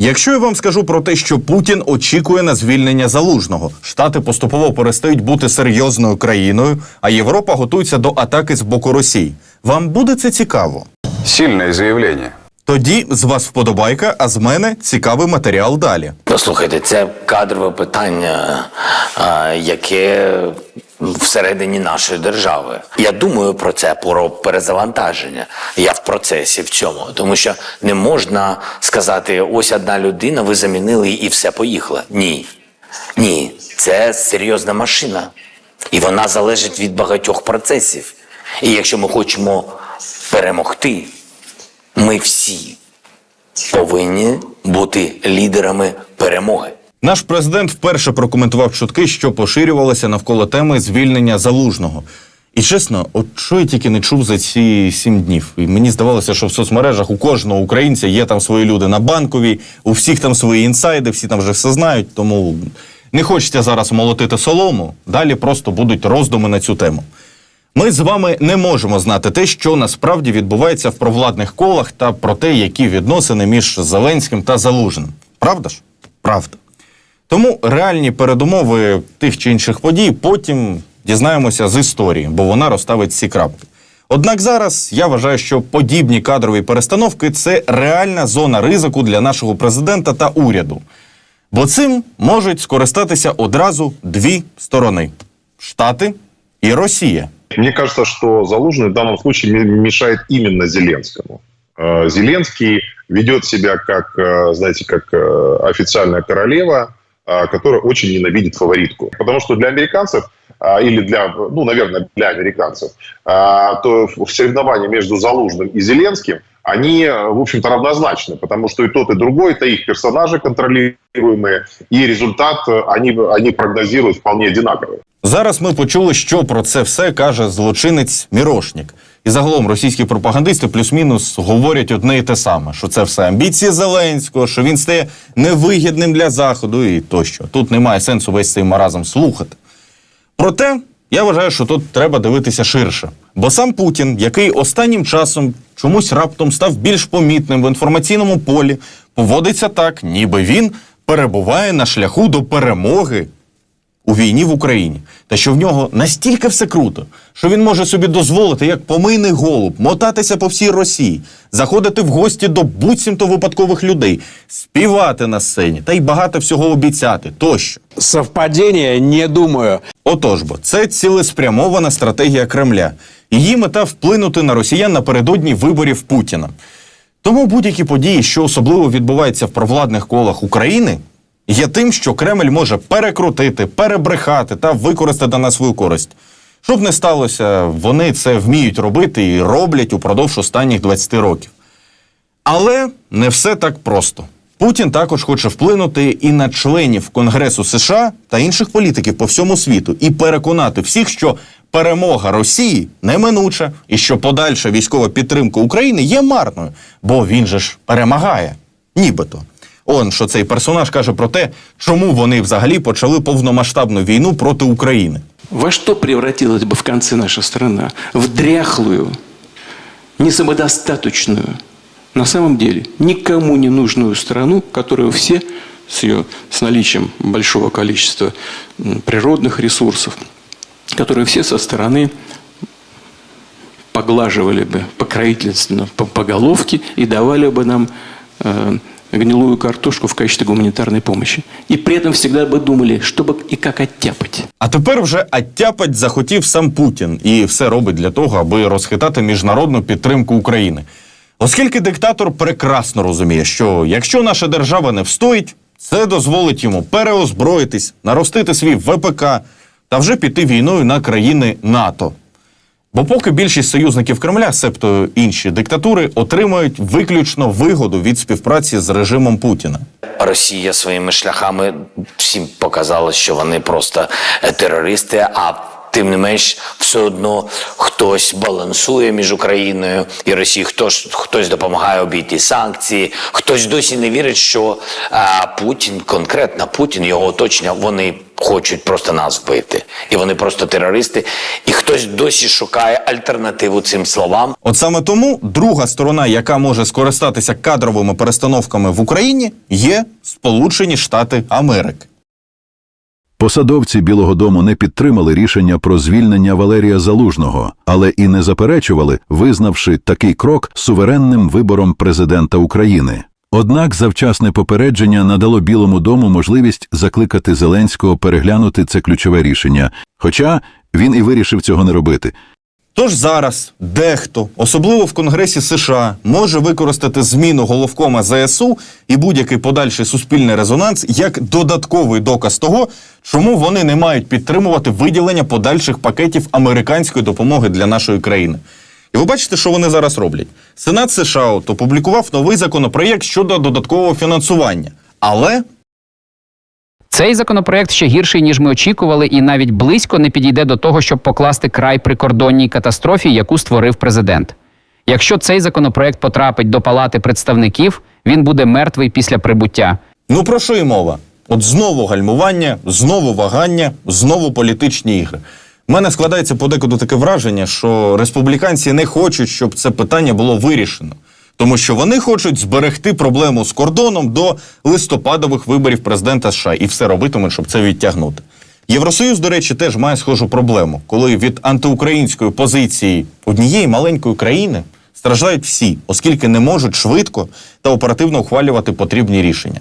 Якщо я вам скажу про те, що Путін очікує на звільнення залужного, штати поступово перестають бути серйозною країною, а Європа готується до атаки з боку Росії. Вам буде це цікаво? Сильное заявление. Тоді з вас вподобайка, а з мене цікавий матеріал далі. Послухайте, це кадрове питання, яке всередині нашої держави. Я думаю про це, про перезавантаження. Я в процесі в цьому, тому що не можна сказати: ось одна людина, ви замінили і все поїхало. Ні. Ні, це серйозна машина. І вона залежить від багатьох процесів. І якщо ми хочемо перемогти, ми всі повинні бути лідерами перемоги. Наш президент вперше прокоментував чутки, що поширювалися навколо теми звільнення залужного. І чесно, от що я тільки не чув за ці сім днів. І мені здавалося, що в соцмережах у кожного українця є там свої люди на банковій, у всіх там свої інсайди, всі там вже все знають. Тому не хочеться зараз молотити солому. Далі просто будуть роздуми на цю тему. Ми з вами не можемо знати те, що насправді відбувається в провладних колах та про те, які відносини між Зеленським та Залужним. Правда ж? Правда. Тому реальні передумови тих чи інших подій потім дізнаємося з історії, бо вона розставить всі крапки. Однак зараз я вважаю, що подібні кадрові перестановки це реальна зона ризику для нашого президента та уряду. Бо цим можуть скористатися одразу дві сторони: Штати і Росія. Мне кажется, что Залужный в данном случае м- мешает именно Зеленскому. Э, Зеленский ведет себя как, э, знаете, как э, официальная королева, э, которая очень ненавидит фаворитку. Потому что для американцев а, или для, ну, наверное, для американцев, а, то в соревновании между Залужным и Зеленским они, э, в общем-то, равнозначны, потому что и тот, и другой – это их персонажи контролируемые, и результат э, они, они прогнозируют вполне одинаковый. Зараз ми почули, що про це все каже злочинець Мірошнік. І загалом російські пропагандисти плюс-мінус говорять одне і те саме: що це все амбіції Зеленського, що він стає невигідним для заходу і тощо. Тут немає сенсу весь цей маразм слухати. Проте я вважаю, що тут треба дивитися ширше. Бо сам Путін, який останнім часом чомусь раптом став більш помітним в інформаційному полі, поводиться так, ніби він перебуває на шляху до перемоги у війні в Україні, та що в нього настільки все круто, що він може собі дозволити, як помийний голуб, мотатися по всій Росії, заходити в гості до буцімто випадкових людей, співати на сцені та й багато всього обіцяти тощо. Совпадение, не думаю. Отож бо, це цілеспрямована стратегія Кремля. Її мета вплинути на росіян напередодні виборів Путіна. Тому будь-які події, що особливо відбуваються в провладних колах України, є тим, що Кремль може перекрутити, перебрехати та використати на свою користь. Щоб не сталося, вони це вміють робити і роблять упродовж останніх 20 років. Але не все так просто. Путін також хоче вплинути і на членів Конгресу США та інших політиків по всьому світу і переконати всіх, що перемога Росії неминуча і що подальша військова підтримка України є марною, бо він же ж перемагає. Нібито. Он що цей персонаж каже про те, чому вони взагалі почали повномасштабну війну проти України. Во что превратилась бы в конце наша страна? В дряхлую, несамодостаточную, на самом деле никому не нужную страну, которую все с ее с наличием большого количества м, природных ресурсов, которые все со стороны поглаживали бы покровительственно по, по головке и давали бы нам э, гнилую картошку в качестве гуманитарной помощи. И при этом всегда бы думали, чтобы и как оттяпать. А тепер вже оттяпать захотів сам Путін і все робить для того, аби розхитати міжнародну підтримку України. Оскільки диктатор прекрасно розуміє, що якщо наша держава не встоїть, це дозволить йому переозброїтись, наростити свій ВПК та вже піти війною на країни НАТО. Бо поки більшість союзників Кремля, себто інші диктатури, отримають виключно вигоду від співпраці з режимом Путіна. Росія своїми шляхами всім показала, що вони просто е, терористи. А тим не менш, все одно хтось балансує між Україною і Росією, хтось, хтось допомагає обійти санкції, хтось досі не вірить, що а, Путін, конкретно Путін, його оточення, вони хочуть просто нас вбити. І вони просто терористи. І хтось досі шукає альтернативу цим словам. От саме тому друга сторона, яка може скористатися кадровими перестановками в Україні, є Сполучені Штати Америки. Посадовці Білого Дому не підтримали рішення про звільнення Валерія Залужного, але і не заперечували, визнавши такий крок суверенним вибором президента України. Однак завчасне попередження надало Білому дому можливість закликати Зеленського переглянути це ключове рішення, хоча він і вирішив цього не робити. Тож зараз дехто, особливо в Конгресі США, може використати зміну головкома ЗСУ і будь-який подальший суспільний резонанс як додатковий доказ того, чому вони не мають підтримувати виділення подальших пакетів американської допомоги для нашої країни. І ви бачите, що вони зараз роблять. Сенат США опублікував новий законопроєкт щодо додаткового фінансування. Але Цей законопроект ще гірший, ніж ми очікували, і навіть близько не підійде до того, щоб покласти край прикордонній катастрофі, яку створив президент. Якщо цей законопроект потрапить до Палати представників, він буде мертвий після прибуття. Ну про що і мова? От знову гальмування, знову вагання, знову політичні ігри. У мене складається подекуди таке враження, що республіканці не хочуть, щоб це питання було вирішено. Тому що вони хочуть зберегти проблему з кордоном до листопадових виборів президента США і все робитимуть, щоб це відтягнути. Євросоюз, до речі, теж має схожу проблему, коли від антиукраїнської позиції однієї маленької країни страждають всі, оскільки не можуть швидко та оперативно ухвалювати потрібні рішення.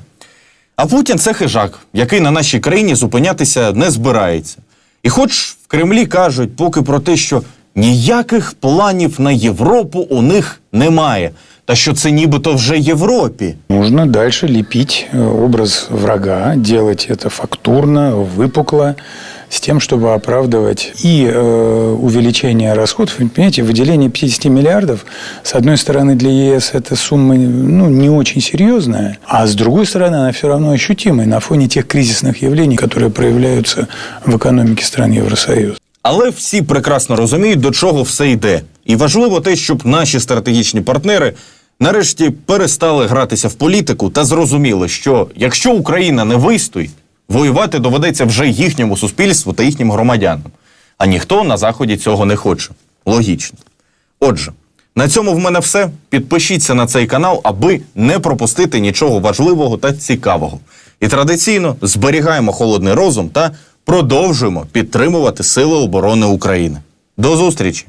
А Путін це хижак, який на нашій країні зупинятися не збирається. І хоч в Кремлі кажуть поки про те, що ніяких планів на Європу у них немає, та що це нібито вже Європі. Нужно дальше лепить э, образ врага, делать это фактурно, выпукло, с тем, чтобы оправдывать и э, увеличение расходов. Вы Понимаете, выделение 50 миллиардов, с одной стороны, для ЕС эта сумма ну, не очень серьезная, а с другой стороны, она все равно ощутимая на фоне тех кризисных явлений, которые проявляются в экономике стран Евросоюза. Але всі прекрасно розуміють, до чого все йде. І важливо те, щоб наші стратегічні партнери нарешті перестали гратися в політику та зрозуміли, що якщо Україна не вистоїть, воювати доведеться вже їхньому суспільству та їхнім громадянам. А ніхто на заході цього не хоче. Логічно. Отже, на цьому в мене все. Підпишіться на цей канал, аби не пропустити нічого важливого та цікавого. І традиційно зберігаємо холодний розум та продовжуємо підтримувати Сили оборони України. До зустрічі!